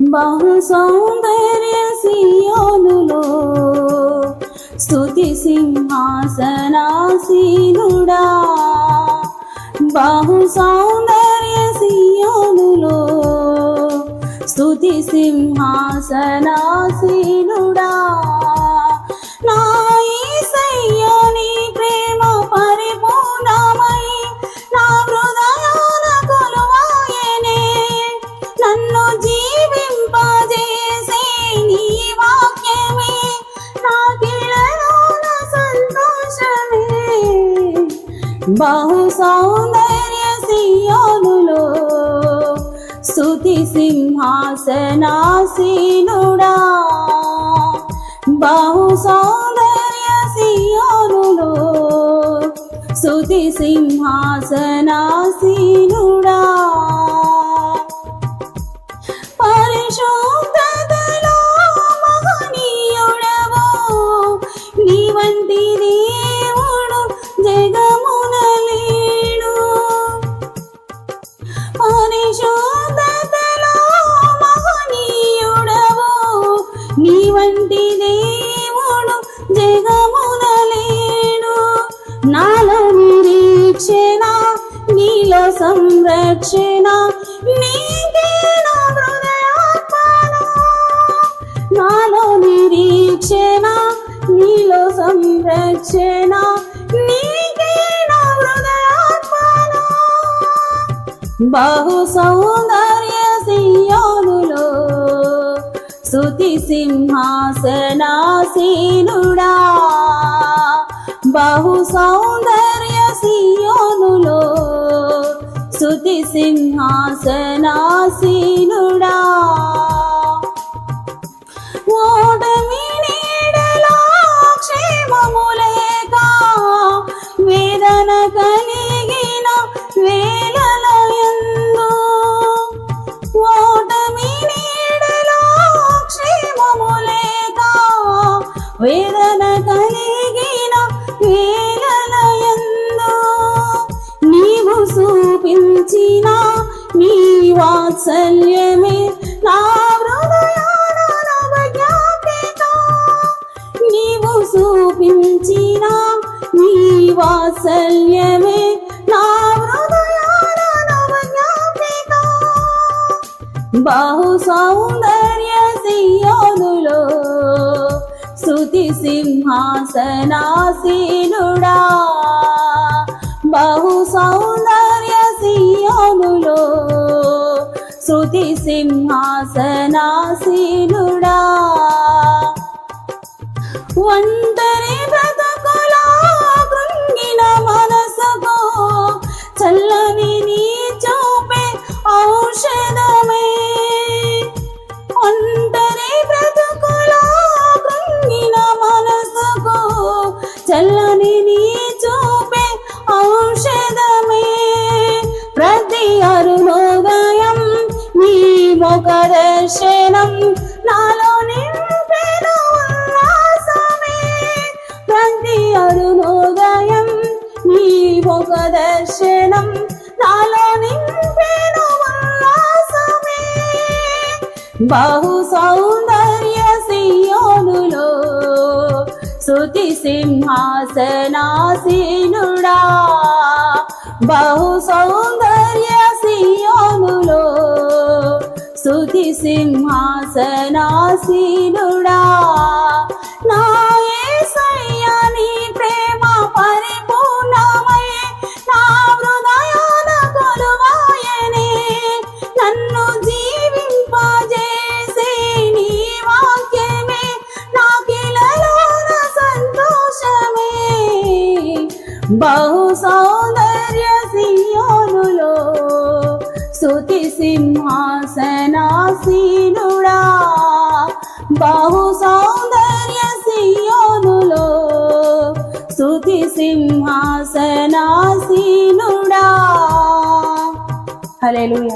బహు సౌందర్య సియోనులో స్థుతి సింహాసనాసీనుడా బహు సౌందర్య సియోనులో స్థుతి సింహాసనాసీను బహు సౌందర్య సియోనులో స్థుతి సింహాసనాసీనుడా బహు సౌందర్య సియోనులో స్థుతి సింహాసనాసీనుడా నీలో సంరక్షణ నీకే నా హృదయాత్మను. నాలో నిరీక్షణ నీలో సంరక్షణ నీకే నా హృదయాత్మను. బహు సౌందర్య సియోనులో స్తుతి సింహాసనాసీనుడా. బహు సౌందర్య సియోనులో స్తుతి సింహాసనాసీనుడా. ఓటమి నీడలో క్షేమము లేక వేదన కలిగిన వేళలయందు ఓటమి క్షేమము లేక వేదన కలిగిన వాత్సల్యమే నా నీవు చూపించిన నీ వాత్సల్యమే నా హృదయాన బహు సౌందర్య సియోనులో శృతి సింహాసనాసీనుడా. బహు సౌందర్య సింహాసనాసీనుడా. ఒంటరి దర్శనం. నాలో నింపెను ఉల్లాసమే. ప్రతి అరుణోదయం నీ ఒక దర్శనం. నాలో నింపెను ఉల్లాసమే. బహు సౌందర్య సియోనులో శృతి సింహాసనాసీనుడా. బహు సౌందర్య సియోనులో స్తుతి సింహాసనాసీనుడా నా యేసయ్య ప్రేమ పరిపూర్ణమై నా హృదయాన కొలువాయనే. నన్ను జీవింపజేసే నీ వాక్యమే నా కిలలోన సంతోషమే. బహు స్తుతి సింహాసనాసీనుడా. బహు సౌందర్య సియోనులో స్తుతి సింహాసనాసీనుడా. హల్లెలూయా.